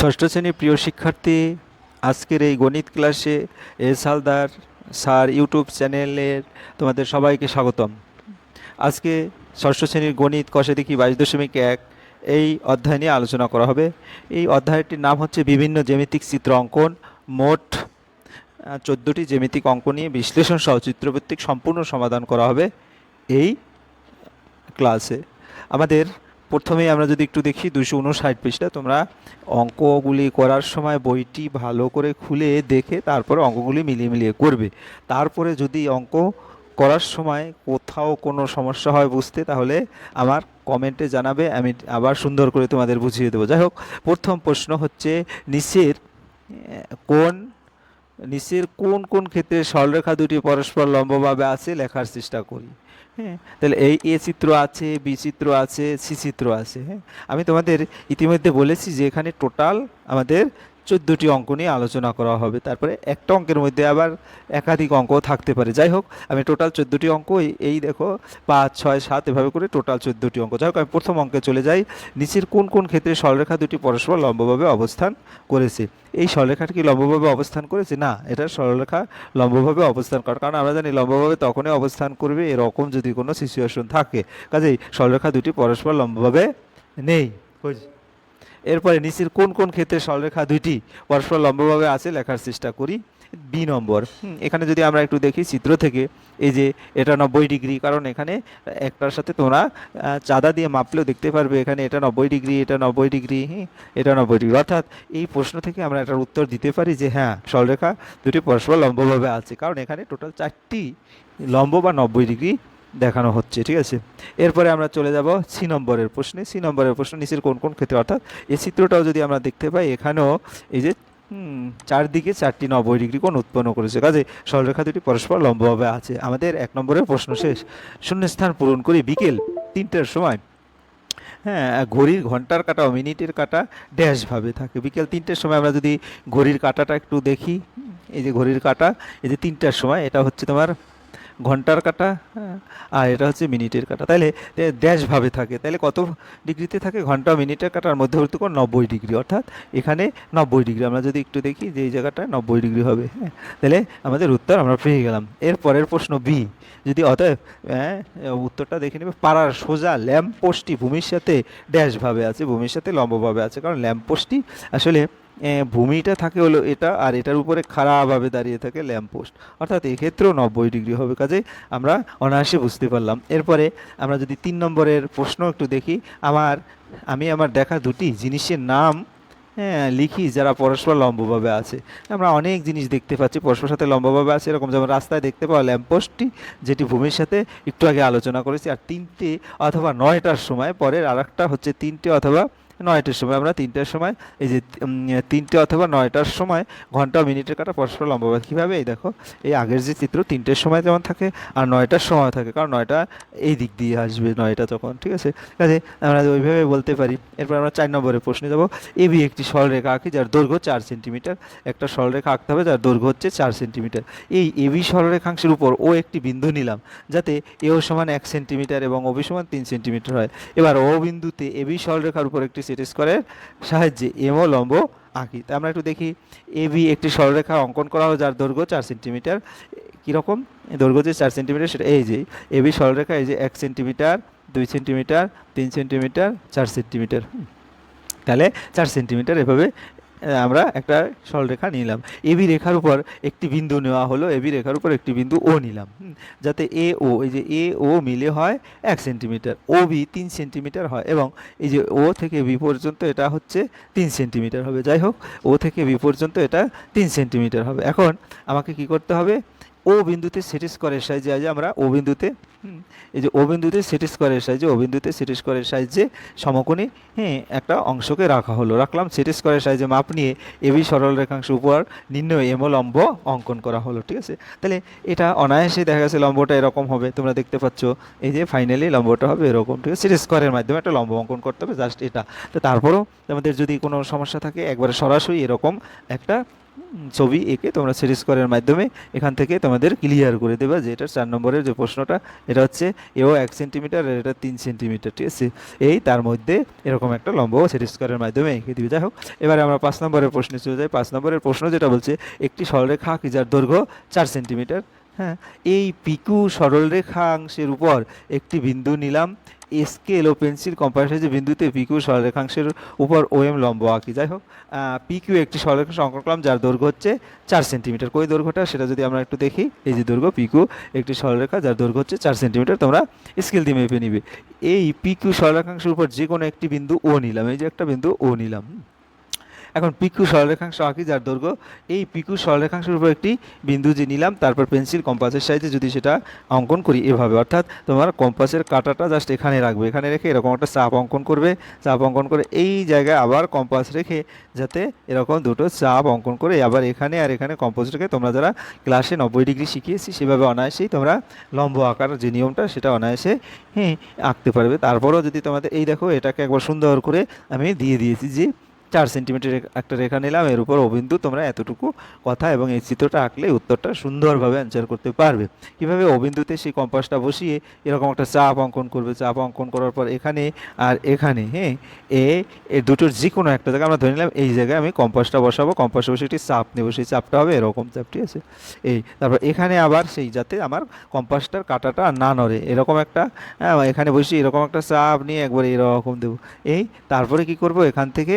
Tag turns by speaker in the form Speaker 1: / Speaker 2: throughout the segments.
Speaker 1: ষষ্ঠ শ্রেণির প্রিয় শিক্ষার্থী, আজকের এই গণিত ক্লাসে এস হালদার স্যার ইউটিউব চ্যানেলের তোমাদের সবাইকে স্বাগতম। আজকে ষষ্ঠ শ্রেণির গণিত কষে দেখি বাইশ দশমিক এক, এই অধ্যায় নিয়ে আলোচনা করা হবে। এই অধ্যায়টির নাম হচ্ছে বিভিন্ন জ্যামিতিক চিত্র অঙ্কন। মোট চোদ্দোটি জ্যামিতিক অঙ্ক নিয়ে বিশ্লেষণ সহ চিত্রভিত্তিক সম্পূর্ণ সমাধান করা হবে এই ক্লাসে। আমাদের প্রথমেই আমরা যদি একটু দেখি দুশো উনষাট পৃষ্ঠা, তোমরা অঙ্কগুলি করার সময় বইটি ভালো করে খুলে দেখে তারপরে অঙ্কগুলি মিলিয়ে মিলিয়ে করবে। তারপরে যদি অঙ্ক করার সময় কোথাও কোনো সমস্যা হয় বুঝতে, তাহলে আমার কমেন্টে জানাবে, আমি আবার সুন্দর করে তোমাদের বুঝিয়ে দেবো। যাই হোক, প্রথম প্রশ্ন হচ্ছে, নিচের, কোন নিচের কোন কোন ক্ষেত্রে সরলরেখা দুটি পরস্পর লম্বভাবে আছে লেখার চেষ্টা করি। হ্যাঁ। তাহলে এই এ চিত্র আছে, বি চিত্র আছে, সি চিত্র আছে হ্যাঁ। আমি তোমাদের ইতিমধ্যে বলেছি যে এখানে টোটাল আমাদের চোদ্দোটি অঙ্ক নিয়ে আলোচনা করা হবে। তারপরে একটা অঙ্কের মধ্যে আবার একাধিক অঙ্ক থাকতে পারে। যাই হোক, আমি টোটাল চোদ্দোটি অঙ্ক, এই- দেখো, পাঁচ, ছয়, সাত, এভাবে করে টোটাল চোদ্দোটি অঙ্ক। যাই হোক, আমি প্রথম অঙ্কে চলে যাই। নিচের কোন কোন ক্ষেত্রে সরলরেখা দুটি পরস্পর লম্বভাবে অবস্থান করেছে? এই সরলরেখাটা কি লম্বভাবে অবস্থান করেছে? না, এটা সরলরেখা লম্বভাবে অবস্থান করে কারণ আমরা জানি লম্বভাবে তখনই অবস্থান করবে এরকম যদি কোনো সিচুয়েশন থাকে। কাজেই সরলরেখা দুটি পরস্পর লম্বভাবে নেই। এরপরে নিচের কোন কোন ক্ষেত্রে সরলরেখা দুইটি পরস্পর লম্বভাবে আছে লেখার চেষ্টা করি। বি নম্বর। এখানে যদি আমরা একটু দেখি চিত্র থেকে, এই যে এটা নব্বই ডিগ্রি, কারণ এখানে একটার সাথে তোমরা চাঁদা দিয়ে মাপলেও দেখতে পারবে এখানে এটা নব্বই ডিগ্রি, এটা নব্বই ডিগ্রি এটা নব্বই ডিগ্রি। অর্থাৎ এই প্রশ্ন থেকে আমরা এটার উত্তর দিতে পারি যে হ্যাঁ সরলরেখা দুটি পরস্পর লম্বভাবে আছে, কারণ এখানে টোটাল চারটি লম্ব বা নব্বই ডিগ্রি দেখানো হচ্ছে, ঠিক আছে? এরপরে আমরা চলে যাব সি নম্বরের প্রশ্নে। সি নম্বরের প্রশ্ন নিচের কোন কোন ক্ষেত্রে? অর্থাৎ এই চিত্রটাও যদি আমরা দেখতে পাই, এখানেও এই যে চারদিকে চারটি নব্বই ডিগ্রি কোণ উৎপন্ন করেছে। কাজে সরলরেখা দুটি পরস্পর লম্বভাবে আছে। আমাদের এক নম্বরের প্রশ্ন শেষ। শূন্যস্থান পূরণ করে বিকেল তিনটার সময়। হ্যাঁ ঘড়ির ঘণ্টার কাটা ও মিনিটের কাটা ড্যাশভাবে থাকে। বিকেল তিনটের সময় আমরা যদি ঘড়ির কাটাটা একটু দেখি, এই যে ঘড়ির কাটা, এই যে তিনটার সময়, এটা হচ্ছে তোমার ঘণ্টার কাটা হ্যাঁ, আর এটা হচ্ছে মিনিটের কাটা। তাহলে ড্যাশভাবে থাকে। তাহলে কত ডিগ্রিতে থাকে? ঘণ্টা মিনিটের কাটার মধ্যবর্তী কোণ নব্বই ডিগ্রি। অর্থাৎ এখানে নব্বই ডিগ্রি। আমরা যদি একটু দেখি যে এই জায়গাটায় নব্বই ডিগ্রি হবে হ্যাঁ তাহলে আমাদের উত্তর আমরা পেয়ে গেলাম। এর পরের প্রশ্ন বি। যদি অতএব হ্যাঁ উত্তরটা দেখে নেবে। পাড়ার সোজা ল্যাম্প পোস্টটি ভূমির সাথে ড্যাশভাবে আছে ভূমির সাথে লম্বভাবে আছে। কারণ ল্যাম্প পোস্টটি আসলে ভূমিটা থাকে হলো এটা, আর এটার উপরে খাড়াভাবে দাঁড়িয়ে থাকে ল্যাম্প পোস্ট অর্থাৎ এক্ষেত্রেও নব্বই ডিগ্রি হবে কাজে আমরা অনায়াসে বুঝতে পারলাম। এরপরে আমরা যদি তিন নম্বরের প্রশ্ন একটু দেখি, আমার, আমি আমার দেখা দুটি জিনিসের নাম হ্যাঁ লিখি যারা পরস্পর লম্বভাবে আছে। আমরা অনেক জিনিস দেখতে পাচ্ছি, পরস্পর সাথে লম্বভাবে আছে, এরকম যেমন রাস্তায় দেখতে পাওয়া ল্যাম্পপোস্টটি যেটি ভূমির সাথে একটু আগে আলোচনা করেছি, আর তিনটে অথবা নয়টার সময়, পরের আর হচ্ছে তিনটে অথবা নয়টার সময়। আমরা তিনটার সময়, এই যে তিনটে অথবা নয়টার সময় ঘণ্টা মিনিটের কাটা পরস্পর লম্বভাবে কীভাবে? এই দেখো, এই আগের যে চিত্র, তিনটের সময় যেমন থাকে আর নয়টার সময় থাকে, কারণ নয়টা এই দিক দিয়ে আসবে, নয়টা তখন, ঠিক আছে? কাজে আমরা ওইভাবে বলতে পারি। এরপর আমরা চার নম্বরের প্রশ্নে যাব। এবি একটি সরলরেখা আঁকি, যার দৈর্ঘ্য চার সেন্টিমিটার। একটা সরলরেখা আঁকতে হবে, যার দৈর্ঘ্য হচ্ছে চার সেন্টিমিটার। এই এবি সরলরেখাংশের উপর ও একটি বিন্দু নিলাম, যাতে এও সমান এক সেন্টিমিটার এবং ওবি সমান তিন সেন্টিমিটার হয়। এবার ও বিন্দুতে এবি সরলরেখার উপর একটি সেট স্কোয়ারের সাহায্যে এম ও লম্ব আঁকি। তা আমরা একটু দেখি এ বি একটি সরলরেখা অঙ্কন করা হলো যার দৈর্ঘ্য চার সেন্টিমিটার। কীরকম দৈর্ঘ্য যে চার সেন্টিমিটার সেটা এই যে বি সরলরেখা, এই যে এক সেন্টিমিটার, দুই সেন্টিমিটার, তিন সেন্টিমিটার, চার সেন্টিমিটার। তাহলে চার সেন্টিমিটার এভাবে আমরা একটা সরলরেখা নিলাম। এবি রেখার উপর একটি বিন্দু নেওয়া হলো এবি রেখার উপর একটি বিন্দু ও নিলাম। যাতে এ ও এই যে এ ও মিলে হয় এক সেন্টিমিটার। ও বি তিন সেন্টিমিটার হয় এবং এই যে ও থেকে বি পর্যন্ত এটা হচ্ছে তিন সেন্টিমিটার হবে। যাই হোক ও থেকে বি পর্যন্ত এটা তিন সেন্টিমিটার হবে। এখন আমাকে কি করতে হবে? ও বিন্দুতে সেট স্কোয়ারের সাহায্যে আজ আমরা ও বিন্দুতে এই যে ও বিন্দুতে সেট স্কোয়ারের সাহায্যে, ও বিন্দুতে সেট স্কোয়ারের সাহায্যে সমকোণী হ্যাঁ একটা অংশকে রাখা হলো। রাখলাম সেট স্কোয়ারের সাহায্যে মাপ নিয়ে এবি সরল রেখাংশ উপর নির্ণয় এমো লম্ব অঙ্কন করা হলো, ঠিক আছে? তাহলে এটা অনায়াসে দেখা গেছে লম্বটা এরকম হবে, তোমরা দেখতে পাচ্ছ, এই যে ফাইনালি লম্বটা হবে এরকম, ঠিক আছে? সেট স্কোয়ারের মাধ্যমে একটা লম্ব অঙ্কন করতে হবে জাস্ট এটা। তো তারপরেও আমাদের যদি কোনো সমস্যা থাকে, একবারে সরাসরি এরকম একটা ছবি এঁকে তোমরা সেট স্কোয়ারের মাধ্যমে এখান থেকে তোমাদের ক্লিয়ার করে দেবা যে এটা চার নম্বরের যে প্রশ্নটা, এটা হচ্ছে এও এক সেন্টিমিটার আর এটা তিন সেন্টিমিটার ঠিক আছে? এই তার মধ্যে এরকম একটা লম্ব সেট স্কোয়ারের মাধ্যমে এঁকে দিবে। যাই হোক, এবারে আমরা পাঁচ নম্বরের প্রশ্নে চলে যাই। পাঁচ নম্বরের প্রশ্ন যেটা বলছে, একটি সরলরেখা আঁকি যার দৈর্ঘ্য চার সেন্টিমিটার হ্যাঁ? এই পিকু সরলরেখাংশের উপর একটি বিন্দু নিলাম স্কেল ও পেন্সিল কম্পাস যে বিন্দুতে পিকু সরলরেখাংশের উপর ওএম লম্ব আঁকি। যাই হোক পিকিউ একটি সরলরেখা অঙ্কন করলাম যার দৈর্ঘ্য হচ্ছে চার সেন্টিমিটার। কই দৈর্ঘ্যটা? সেটা যদি আমরা একটু দেখি, এই যে দৈর্ঘ্য পিকু একটি সরলরেখা যার দৈর্ঘ্য হচ্ছে চার সেন্টিমিটার, তোমরা স্কেল দিয়ে মেপে নিবে। এই পিকিউ সরলরেখাংশের উপর যে কোনো একটি বিন্দু ও নিলাম, এই যে একটা বিন্দু ও নিলাম। এখন পিকু সরলরেখাংশ আঁকি, যার দৈর্ঘ্য। এই পিকু সরলরেখাংশের উপর একটি বিন্দু যে নিলাম, তারপর পেন্সিল কম্পাসের সাহায্যে যদি সেটা অঙ্কন করি এভাবে। অর্থাৎ তোমার কম্পাসের কাঁটাটা জাস্ট এখানে রাখবে। এখানে রেখে এরকম একটা চাপ অঙ্কন করবে। চাপ অঙ্কন করে এই জায়গায় আবার কম্পাস রেখে যাতে এরকম দুটো চাপ অঙ্কন করে আবার এখানে আর এখানে কম্পাস রেখে তোমরা যারা ক্লাসে নব্বই ডিগ্রি শিখিয়েছি, সেভাবে অনায়াসেই তোমরা লম্ব আঁকার যে নিয়মটা, সেটা অনায়াসে হ্যাঁ আঁকতে পারবে। তারপরেও যদি তোমাদের, এই দেখো, এটাকে একবার সুন্দর করে আমি দিয়ে দিয়েছি যে চার সেন্টিমিটার একটা রেখা নিলাম এর উপর অবিন্দু তোমরা এতটুকু কথা এবং এই চিত্রটা আঁকলে উত্তরটা সুন্দরভাবে অ্যান্সার করতে পারবে। কীভাবে অবিন্দুতে সেই কম্পাসটা বসিয়ে এরকম একটা চাপ অঙ্কন করবে চাপ অঙ্কন করার পর এখানে আর এখানে হ্যাঁ এ এ দুটোর যে কোনো একটা জায়গায় আমরা ধরে নিলাম এই জায়গায় আমি কম্পাসটা বসাবো কম্পাসে বসে একটি চাপ নেব সেই চাপটা হবে এরকম চাপ ঠিক আছে। এই তারপর এখানে আবার সেই যাতে আমার কম্পাসটার কাঁটাটা না নড়ে এরকম একটা হ্যাঁ, এখানে বসে এরকম একটা চাপ নিয়ে একবার এরকম দেবো। এই তারপরে কি করব? এখান থেকে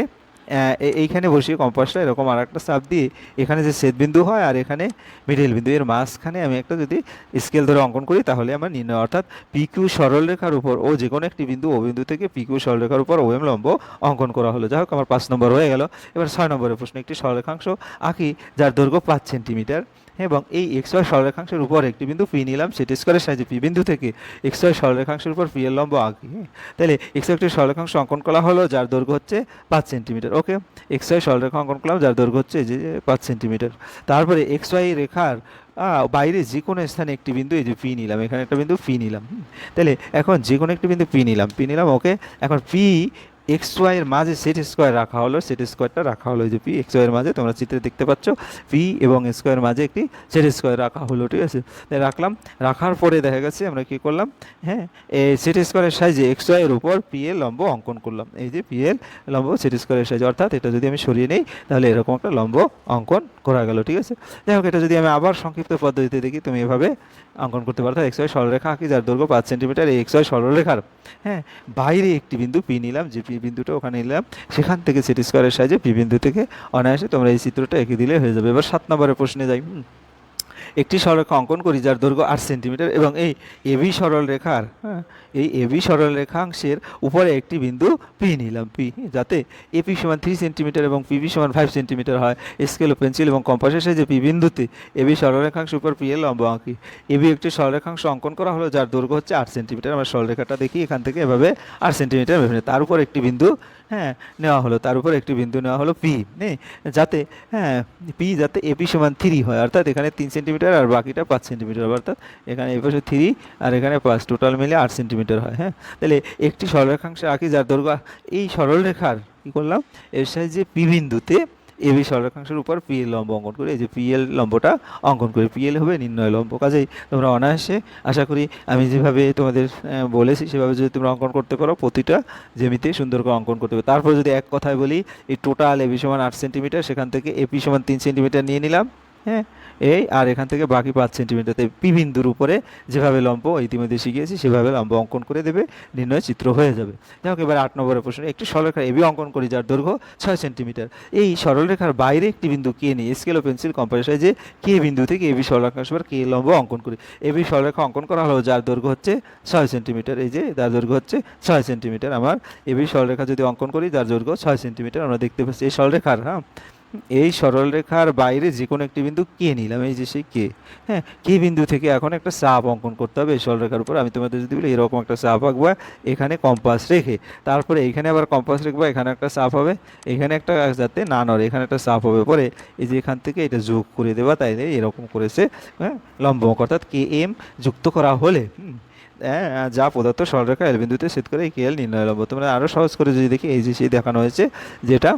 Speaker 1: এইখানে বসিয়ে কম্পাসটা এরকম আর একটা চাপ দিয়ে এখানে যে বিন্দু হয় আর এখানে মিডিল বিন্দু। এর মাঝখানে আমি একটা যদি স্কেল ধরে অঙ্কন করি, তাহলে আমার নির্ণয় অর্থাৎ পিকিউ সরলরেখার উপর ও যে কোনো একটি বিন্দু ও বিন্দু থেকে পিকিউ সরলরেখার উপর ওএম লম্ব অঙ্কন করা হলো। যাই হোক, আমার পাঁচ নম্বর হয়ে গেল। এবার ছয় নম্বরের প্রশ্ন, একটি সরলরেখাংশ আঁকি যার দৈর্ঘ্য পাঁচ সেন্টিমিটার এবং এই এক্স ওয়াই সরলরেখাংশের উপর একটি বিন্দু পি নিলাম, সেটি স্কোয়ারের সাহায্যে পি বিন্দু থেকে এক্স ওয়াই সরলরেখাংশের উপর পি এর লম্ব আঁকি হ্যাঁ? তাহলে এক্স একটি সরলরেখাংশ অঙ্কন করা হলো, যার দৈর্ঘ্য হচ্ছে পাঁচ সেন্টিমিটার, ওকে? এক্স ওয়াই সরলরেখা অঙ্কন করলাম, যার দৈর্ঘ্য হচ্ছে যে যে পাঁচ সেন্টিমিটার। তারপরে এক্স ওয়াই রেখার বাইরে যে কোনো স্থানে একটি বিন্দু, এই যে পি নিলাম, এখানে একটা বিন্দু পি নিলাম তাহলে এখন যে কোনো একটি বিন্দু পি নিলাম পি নিলাম, ওকে? এখন পি এক্স ওয়াইয়ের মাঝে সেট স্কোয়ার রাখা হলো সেট স্কোয়ারটা রাখা হলো যে পি এক্স ওয়াইয়ের মাঝে, তোমরা চিত্রে দেখতে পাচ্ছ পি এবং স্কোয়ার মাঝে একটি সেট স্কোয়ার রাখা হলো, ঠিক আছে? রাখলাম, রাখার পরে দেখা গেছে, আমরা কি করলাম? হ্যাঁ এই সেট স্কোয়ারের সাইজে এক্স ওয়াইয়ের উপর পি এর লম্ব অঙ্কন করলাম। এই যে পি এর লম্ব সেট স্কোয়ারের সাইজ, অর্থাৎ এটা যদি আমি সরিয়ে নেই, তাহলে এরকম একটা লম্ব অঙ্কন করা গেল, ঠিক আছে? যাই হোক, এটা যদি আমি আবার সংক্ষিপ্ত পদ্ধতিতে দেখি, তুমি এভাবে অঙ্কন করতে পারো। এক্স ওয়াই সরলরেখা আঁকি, যার দৈর্ঘ্য পাঁচ সেন্টিমিটার এই এক্স ওয়াই সরলরেখার হ্যাঁ বাইরে একটি বিন্দু পি নিলাম, যে পি বিন্দুটা ওখানে নিলাম। সেখান থেকে সিটি স্কোয়ারের সাহায্যে বিবিন্দু থেকে অনায়াসে তোমরা এই চিত্রটা এঁকে দিলে হয়ে যাবে। এবার সাত নম্বরের প্রশ্নে যাই। একটি সরলরেখা অঙ্কন করি যার দৈর্ঘ্য আট সেন্টিমিটার এবং এই এবি সরল রেখার হ্যাঁ এই এবি সরল রেখাংশের উপরে একটি বিন্দু পি নিলাম পি যাতে এপি সমান থ্রি সেন্টিমিটার এবং পিবি সমান ফাইভ সেন্টিমিটার হয়। স্কেল ও পেন্সিল এবং কম্পাসের সাহায্যে পি বিন্দুতে এবি সরলরেখাংশ উপর পি এর লম্ব আঁকি। এবি একটি সরলরেখাংশ অঙ্কন করা হলো যার দৈর্ঘ্য হচ্ছে আট সেন্টিমিটার আমরা সরলরেখাটা দেখি এখান থেকে এভাবে আট সেন্টিমিটার ভেবে। তার উপর একটি বিন্দু হ্যাঁ নেওয়া হলো। তার উপর একটি বিন্দু নেওয়া হলো পি নেই? যাতে হ্যাঁ পি যাতে এপি সমান থ্রি হয়। অর্থাৎ এখানে তিন সেন্টিমিটার আর বাকিটা পাঁচ সেন্টিমিটার অর্থাৎ এখানে এই পাশে থ্রি আর এখানে পাঁচ। টোটাল মিলে আট সেন্টিমিটার হয় হ্যাঁ? তাহলে একটি সরলরেখাংশে আঁকি, যার দৈর্ঘ্য, এই সরলরেখার কী করলাম? এর সাহায্যে পি বিন্দুতে এবি সরলরেখাংশের উপর পিএল লম্ব অঙ্কন করি। এই যে পি এল লম্বটা অঙ্কন করি। পি এল হবে নির্ণয় লম্ব। কাজেই তোমরা অনায়াসে আশা করি আমি যেভাবে তোমাদের বলেছি, সেভাবে যদি তোমরা অঙ্কন করতে পারো, প্রতিটা জমিতে সুন্দর করে অঙ্কন করতে পারো। তারপর যদি এক কথায় বলি, এই টোটাল এবি সমান আট সেন্টিমিটার সেখান থেকে এপি সমান তিন সেন্টিমিটার নিয়ে নিলাম। হ্যাঁ? এই আর এখান থেকে বাকি পাঁচ সেন্টিমিটারতে পি বিন্দুর উপরে যেভাবে লম্ব ইতিমধ্যে শিখিয়েছি, সেভাবে লম্ব অঙ্কন করে দেবে, নির্ণয় চিত্র হয়ে যাবে। যাই হোক, এবার আট নম্বরের প্রশ্ন, একটি সরলরেখা এবি অঙ্কন করি যার দৈর্ঘ্য ছয় সেন্টিমিটার। এই সরলরেখার বাইরে একটি বিন্দু কে নিয়ে স্কেল ও পেন্সিল কম্পাসের যে কে বিন্দু থেকে এবি সরলরেখা সবার কে লম্ব অঙ্কন করি এবি সরলরেখা অঙ্কন করা হলো যার দৈর্ঘ্য হচ্ছে ছয় সেন্টিমিটার। এই যে যার দৈর্ঘ্য হচ্ছে ছয় সেন্টিমিটার, আমার এবি সরলরেখা যদি অঙ্কন করি, যার দৈর্ঘ্য ছয় সেন্টিমিটার, আমরা দেখতে পাচ্ছি এই সরলরেখার হ্যাঁ? এই সরলরেখার বাইরে যে কোনো একটি বিন্দু কে নিলাম? এই যে সেই কে। হ্যাঁ কে বিন্দু থেকে এখন একটা চাপ অঙ্কন করতে হবে এই সরলরেখার উপর? আমি তোমাদের যদি বলি এরকম একটা চাপ আঁকবো এখানে কম্পাস রেখে। তারপরে এইখানে আবার কম্পাস রাখব এখানে একটা চাপ হবে। এখানে একটা যাতে না নড়ে এখানে একটা চাপ হবে। পরে এই যে এখান থেকে এটা যোগ করে দেওয়া তাই এরকম করেছে হ্যাঁ লম্ব অর্থাৎ কে এম যুক্ত করা হলে হ্যাঁ, যা পদার্থ সরলরেখা এল বিন্দুতে সেট করে এই কে এল নির্ণয় লম্ব। তোমরা আরও সহজ করে যদি দেখি এই যে সেই দেখানো হয়েছে যেটা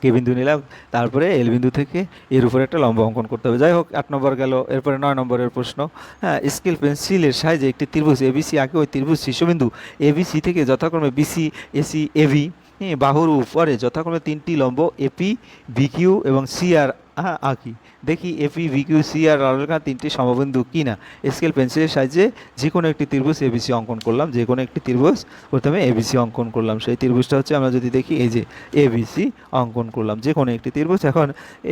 Speaker 1: কে বিন্দু নিলাম? তারপরে এল বিন্দু থেকে এর উপরে একটা লম্ব অঙ্কন করতে হবে। যাই হোক, আট নম্বর গেল, এরপরে নয় নম্বরের প্রশ্ন। হ্যাঁ স্কেল পেন্সিলের সাহায্যে একটি ত্রিভুজ এবিসি আঁকে ওই ত্রিভুজ শীর্ষবিন্দু এবিসি থেকে যথাক্রমে বিসি এসি এবি বাহুর উপরে যথাক্রমে তিনটি লম্ব এপি বিকিউ এবং সিআর আঁকি দেখি এপি ভিকিউ সি আর আলোরেখা তিনটি সমবিন্দু কি না স্কেল পেন্সিলের সাহায্যে যে কোনো একটি ত্রিভুজ এবিসি অঙ্কন করলাম যে কোনো একটি ত্রিভুজ প্রথমে এবিসি অঙ্কন করলাম। সেই ত্রিভুজটা হচ্ছে আমরা যদি দেখি, এই যে এবিসি অঙ্কন করলাম যে কোনো একটি ত্রিভুজ। এখন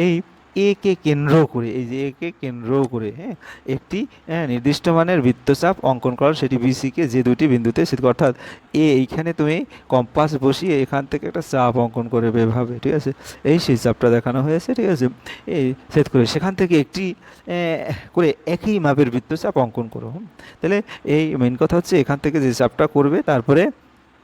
Speaker 1: এই এ কে কেন্দ্র করে এই যে এ কে কেন্দ্র করে হ্যাঁ একটি হ্যাঁ, নির্দিষ্ট মানের বৃত্তচাপ অঙ্কন করা সেটি বিসিকে যে দুটি বিন্দুতে করে। অর্থাৎ এ এইখানে তুমি কম্পাস বসিয়ে এখান থেকে একটা চাপ অঙ্কন করে এভাবে ঠিক আছে এই সেই চাপটা দেখানো হয়েছে ঠিক আছে এই সেট করে সেখান থেকে একটি করে একই মাপের বৃত্তচাপ অঙ্কন করো। তাহলে এই মেন কথা হচ্ছে এখান থেকে যে চাপটা করবে তারপরে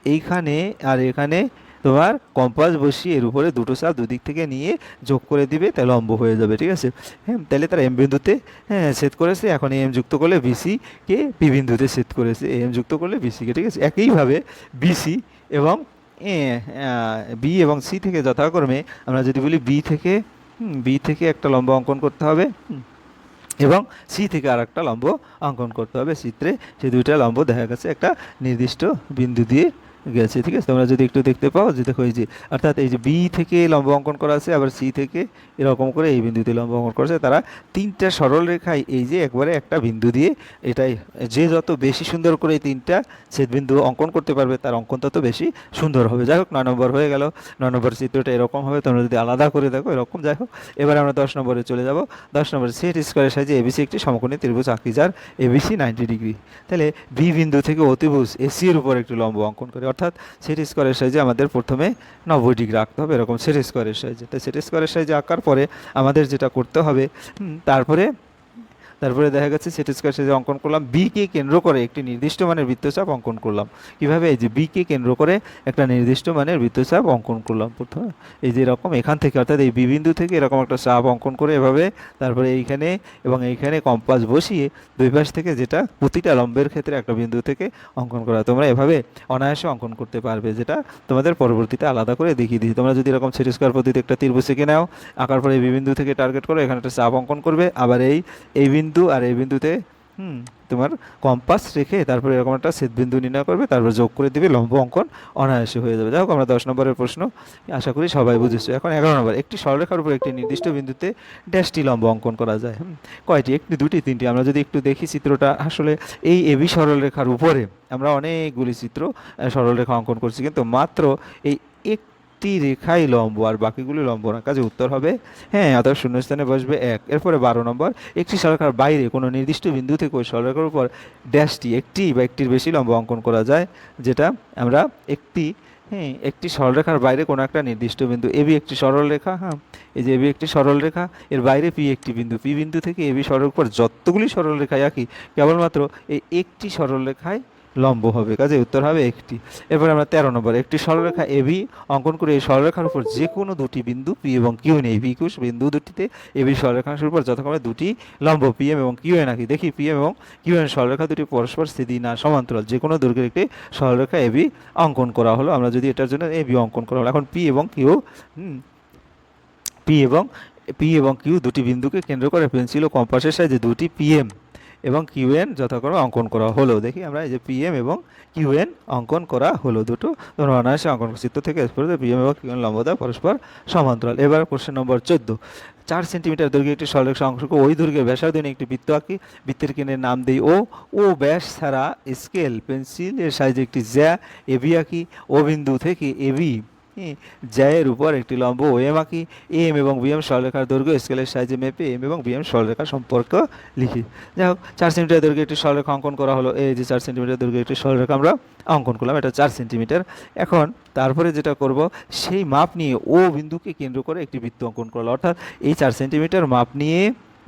Speaker 1: এইখানে আর এখানে তোমার কম্পাস বসিয়ে এর উপরে দুটো চাপ দুদিক থেকে নিয়ে যোগ করে দিবে, তাহলে লম্ব হয়ে যাবে, ঠিক আছে? হ্যাঁ তাহলে তারা এম বিন্দুতে হ্যাঁ সেট করেছে, এখন এম যুক্ত করলে বিসি কে পি বিন্দুতে সেট করেছে এম যুক্ত করলে বিসিকে ঠিক আছে? একইভাবে বিসি এবং বি এবং সি থেকে যথাক্রমে আমরা যদি বলি বি থেকে বি থেকে একটা লম্ব অঙ্কন করতে হবে এবং সি থেকে আর একটা লম্ব অঙ্কন করতে হবে। চিত্রে সেই দুইটা লম্ব দেখা গেছে একটা নির্দিষ্ট বিন্দু দিয়ে গেছে, ঠিক আছে? তোমরা যদি একটু দেখতে পাও, যে দেখো এই যে, অর্থাৎ এই যে বি থেকে লম্ব অঙ্কন করা আছে, আবার সি থেকে এরকম করে এই বিন্দুতে লম্ব অঙ্কন করেছে তারা তিনটা সরল রেখায় এই যে একবারে একটা বিন্দু দিয়ে এটাই, যে যত বেশি সুন্দর করে এই তিনটা বিন্দু অঙ্কন করতে পারবে, তার অঙ্কন তত বেশি সুন্দর হবে। যাই হোক, নয় নম্বর হয়ে গেল। নয় নম্বর চিত্রটা এরকম হবে, তোমরা যদি আলাদা করে দেখো, এরকম, যাই হোক। এবার আমরা দশ নম্বরে চলে যাব। দশ নম্বরে সেট স্কোয়ারের সাহায্যে এবিসি একটি সমকোণী ত্রিভুজ আঁকি যার এবিসি নাইনটি ডিগ্রি তাহলে বি বিন্দু থেকে অতিভুজ এসি এর উপর একটি লম্ব অঙ্কন করে অর্থাৎ সিটি স্কোয়ারের সাইজে আমাদের প্রথমে নব্বই ডিগ্রি আঁকতে হবে, এরকম সিটি স্কোয়ারের সাইজে। তাই সিটি স্কোয়ারের সাইজে আঁকার পরে আমাদের যেটা করতে হবে তারপরে তারপরে দেখা গেছে সেট স্কোয়ার সাহায্যে অঙ্কন করলাম। বি কে কেন্দ্র করে একটি নির্দিষ্ট মানের বৃত্তচাপ অঙ্কন করলাম। কীভাবে? এই যে বি কে কেন্দ্র করে একটা নির্দিষ্ট মানের বৃত্তচাপ অঙ্কন করলাম। প্রথমে এই যে এরকম এখান থেকে অর্থাৎ এই বিবিন্দু থেকে এরকম একটা চাপ অঙ্কন করে এভাবে তারপরে এইখানে এবং এইখানে কম্পাস বসিয়ে দুই পাশ থেকে যেটা প্রতিটা লম্বের ক্ষেত্রে একটা বিন্দু থেকে অঙ্কন করা। তোমরা এভাবে অনায়াসে অঙ্কন করতে পারবে যেটা তোমাদের পরবর্তীতে আলাদা করে দেখিয়ে দিই তোমরা যদি এরকম সেট স্কোয়ার পদ্ধতি একটা ত্রিভুজ এঁকে নাও, আঁকার পরে এই বিবিন্দু থেকে টার্গেট করো, এখানে একটা চাপ অঙ্কন করবে। আবার এই এই বিন্দু আর এই বিন্দুতে হুম তোমার কম্পাস রেখে তারপরে এরকম একটা ছেদ বিন্দু নির্ণয় করবে তারপর যোগ করে দিবে লম্ব অঙ্কন অনায়াসে হয়ে যাবে। যাই আমরা দশ নম্বরের প্রশ্ন আশা করি সবাই বুঝেছ। এখন এগারো নম্বর একটি সরলরেখার উপর একটি নির্দিষ্ট বিন্দুতে ড্যাশটি লম্ব অঙ্কন করা যায় হুম, কয়টি? একটি দুটি তিনটি। আমরা যদি একটু দেখি চিত্রটা আসলে এই এবি সরলরেখার উপরে আমরা অনেকগুলি চিত্র সরলরেখা অঙ্কন করছি কিন্তু মাত্র এই একটি রেখাই লম্ব আর বাকিগুলি লম্ব না। কাজে উত্তর হবে হ্যাঁ অর্থাৎ শূন্যস্থানে বসবে এক। এরপরে বারো নম্বর, একটি সরলরেখার বাইরে কোনো নির্দিষ্ট বিন্দু থেকে ওই সরলরেখার উপর ড্যাশটি একটি বা একটির বেশি লম্ব অঙ্কন করা যায়, যেটা আমরা একটি হ্যাঁ একটি সরলরেখার বাইরে কোনো একটা নির্দিষ্ট বিন্দু এবি একটি সরলরেখা হ্যাঁ এই যে এবি একটি সরলরেখা, এর বাইরে পি একটি বিন্দু, পি বিন্দু থেকে এবি সরল উপর যতগুলি সরলরেখায় আঁকি, কেবলমাত্র এই একটি সরলরেখায় লম্ব হবে কাজে উত্তর হবে একটি। এরপর আমরা তেরো নম্বর, একটি সরলরেখা এবি অঙ্কন করে এই সরলরেখার উপর যে কোনো দুটি বিন্দু, পি এবং কিউ নেই পি কিউ বিন্দু দুটিতে এবি সরলরেখাংশের উপর যথাক্রমে দুটি লম্ব, পি এম এবং কিউ এন আঁকি দেখি পি এম এবং কিউ এন সরলরেখা দুটি পরস্পর স্থিতি না, সমান্তরাল, যে কোনো দৈর্ঘ্যের একটি সরলরেখা এবি অঙ্কন করা হলো। আমরা যদি এটার জন্য এবি অঙ্কন করা হলো, এখন পি এবং কিউ পি এবং পি এবং কিউ দুটি বিন্দুকে কেন্দ্র করে পেন্সিল ও কম্পাসের সাহায্যে দুটি পিএম এবং কিউএন যথাক্রমে অঙ্কন করা হলো। দেখি আমরা এই যে পিএম এবং কিউএন অঙ্কন করা হলো দুটো। অনায়াসে অঙ্কন চিত্র থেকে স্পষ্ট পিএম এবং কিউএন লম্বতা পরস্পর সমান্তরাল। এবার কোশ্চেন নম্বর চোদ্দ। চার সেন্টিমিটার দৈর্ঘ্যের একটি সরলরেখা অংশকে ওই দৈর্ঘ্যের ব্যাসার্ধ একটি বৃত্ত আঁকি। বৃত্তের কেন্দ্রের নাম দেই ও ও ব্যাস ছাড়া স্কেল, পেন্সিলের সাইজে একটি জ্যা এবি আঁকি। ও বিন্দু থেকে এবি জ্যায়ের উপর একটি লম্ব ও এম আঁকি। এম এবং বিএম সরলরেখার দৈর্ঘ্য স্কেলের সাহায্যে মেপে এম এবং বিএম সরলরেখার সম্পর্ক লিখি। যাই হোক, চার সেন্টিমিটার দৈর্ঘ্যে একটি সরলরেখা অঙ্কন করা হলো। এই যে চার সেন্টিমিটার দৈর্ঘ্যে একটি সরলরেখা আমরা অঙ্কন করলাম, এটা চার সেন্টিমিটার এখন তারপরে যেটা করব, সেই মাপ নিয়ে ও বিন্দুকে কেন্দ্র করে একটি বৃত্ত অঙ্কন করল অর্থাৎ এই চার সেন্টিমিটার মাপ নিয়ে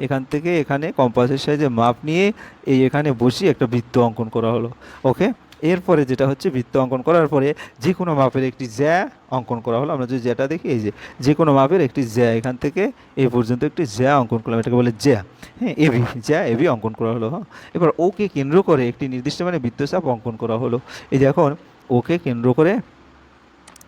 Speaker 1: এখান থেকে এখানে কম্পাসের সাহায্যে মাপ নিয়ে এই এখানে বসিয়ে একটা বৃত্ত অঙ্কন করা হলো। ওকে এরপরে যেটা হচ্ছে বৃত্ত অঙ্কন করার পরে যে কোনো মাপের একটি জ্যা অঙ্কন করা হলো। আমরা যদি জ্যাটা দেখি, এই যে যে কোনো মাপের একটি জ্যা, এখান থেকে এ পর্যন্ত একটি জ্যা অঙ্কন করলাম। এটাকে বলে জ্যা। হ্যাঁ এবি জ্যা এবি অঙ্কন করা হলো হ্যাঁ। এবার ওকে কেন্দ্র করে একটি নির্দিষ্ট মানে বৃত্তচাপ অঙ্কন করা হলো। এই যে এখন ওকে কেন্দ্র করে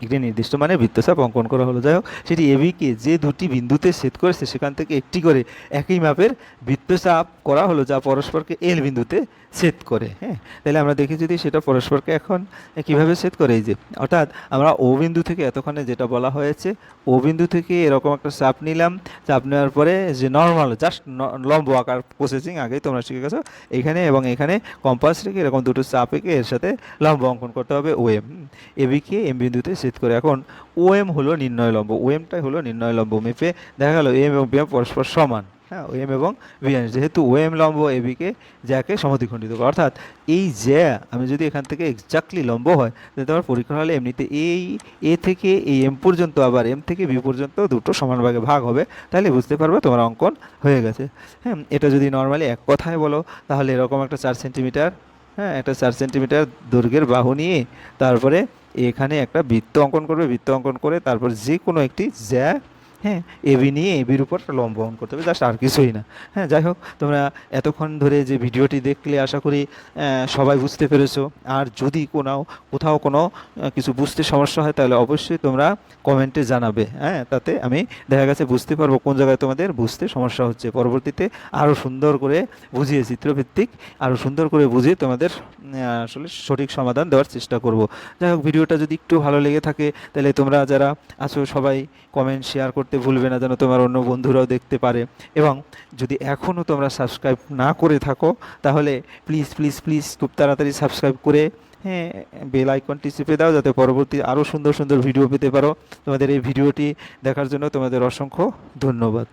Speaker 1: একটি নির্দিষ্ট মানে বৃত্তচাপ অঙ্কন করা হলো। যাই হোক সেটি এবিকে যে দুটি বিন্দুতে ছেদ করেছে, সেখান থেকে একটি করে একই মাপের বৃত্তচাপ করা হলো, যা পরস্পরকে এল বিন্দুতে ছেদ করে। হ্যাঁ তাহলে আমরা দেখি যদি সেটা পরস্পরকে এখন কীভাবে ছেদ করে। এই যে, অর্থাৎ আমরা ও বিন্দু থেকে এতক্ষণে যেটা বলা হয়েছে ও বিন্দু থেকে এরকম একটা চাপ নিলাম। চাপ নেওয়ার পরে যে নর্মাল জাস্ট লম্ব আকার প্রসেসিং আগেই তোমরা শিখে গেছো, এখানে এবং এখানে কম্পাস রেখে এরকম দুটো চাপ এঁকে এর সাথে লম্ব অঙ্কন করতে হবে ও এম এবিকে এম বিন্দুতে ছেদ করে। এখন ও এম হলো নির্ণয় লম্ব ও এমটাই হলো নির্ণয় লম্ব মেপে দেখা গেল এম এবং বিএম পরস্পর সমান হ্যাঁ ও এম এবং বিএম যেহেতু ও এম লম্ব এবিকে জ্যাকে সমদ্বিখণ্ডিত করে। অর্থাৎ এই জ্যা আমি যদি এখান থেকে এক্স্যাক্টলি লম্ব হয়, তাহলে তোমার পরীক্ষা হলে এমনিতে এই এ থেকে এই এম পর্যন্ত আবার এম থেকে বি পর্যন্ত দুটো সমান ভাগে ভাগ হবে, তাহলে বুঝতে পারবে তোমার অঙ্কন হয়ে গেছে। হ্যাঁ এটা যদি নর্মালি এক কথায় বলো, তাহলে এরকম একটা চার সেন্টিমিটার হ্যাঁ একটা চার সেন্টিমিটার দৈর্ঘ্যের বাহু নিয়ে তারপরে এখানে একটা বৃত্ত অঙ্কন করবে। বৃত্ত অঙ্কন করে তারপর যে কোনো একটি জ্যা হ্যাঁ এবি নিয়ে এবির উপর লম্ব অঙ্কন করতে হবে জাস্ট আর কিছুই না। হ্যাঁ যাই হোক তোমরা এতক্ষণ ধরে যে ভিডিওটি দেখলে আশা করি সবাই বুঝতে পেরেছ। আর যদি কোনো কোথাও কোনো কিছু বুঝতে সমস্যা হয় তাহলে অবশ্যই তোমরা কমেন্টে জানাবে। হ্যাঁ তাতে আমি দেখা গেছে বুঝতে পারব কোন জায়গায় তোমাদের বুঝতে সমস্যা হচ্ছে। পরবর্তীতে আরও সুন্দর করে বুঝিয়ে চিত্রভিত্তিক আরও সুন্দর করে বুঝিয়ে তোমাদের আসলে সঠিক সমাধান দেওয়ার চেষ্টা করব। যাই হোক ভিডিওটা যদি একটু ভালো লেগে থাকে তাহলে তোমরা যারা আছো সবাই কমেন্ট শেয়ার করতে ভুলবে না যেন তোমার অন্য বন্ধুরাও দেখতে পারে। এবং যদি এখনও তোমরা সাবস্ক্রাইব না করে থাকো, তাহলে প্লিজ প্লিজ প্লিজ খুব তাড়াতাড়ি সাবস্ক্রাইব করে হ্যাঁ বেল আইকনটি চেপে দাও যাতে পরবর্তী আরও সুন্দর সুন্দর ভিডিও পেতে পারো। তোমাদের এই ভিডিওটি দেখার জন্য তোমাদের অসংখ্য ধন্যবাদ।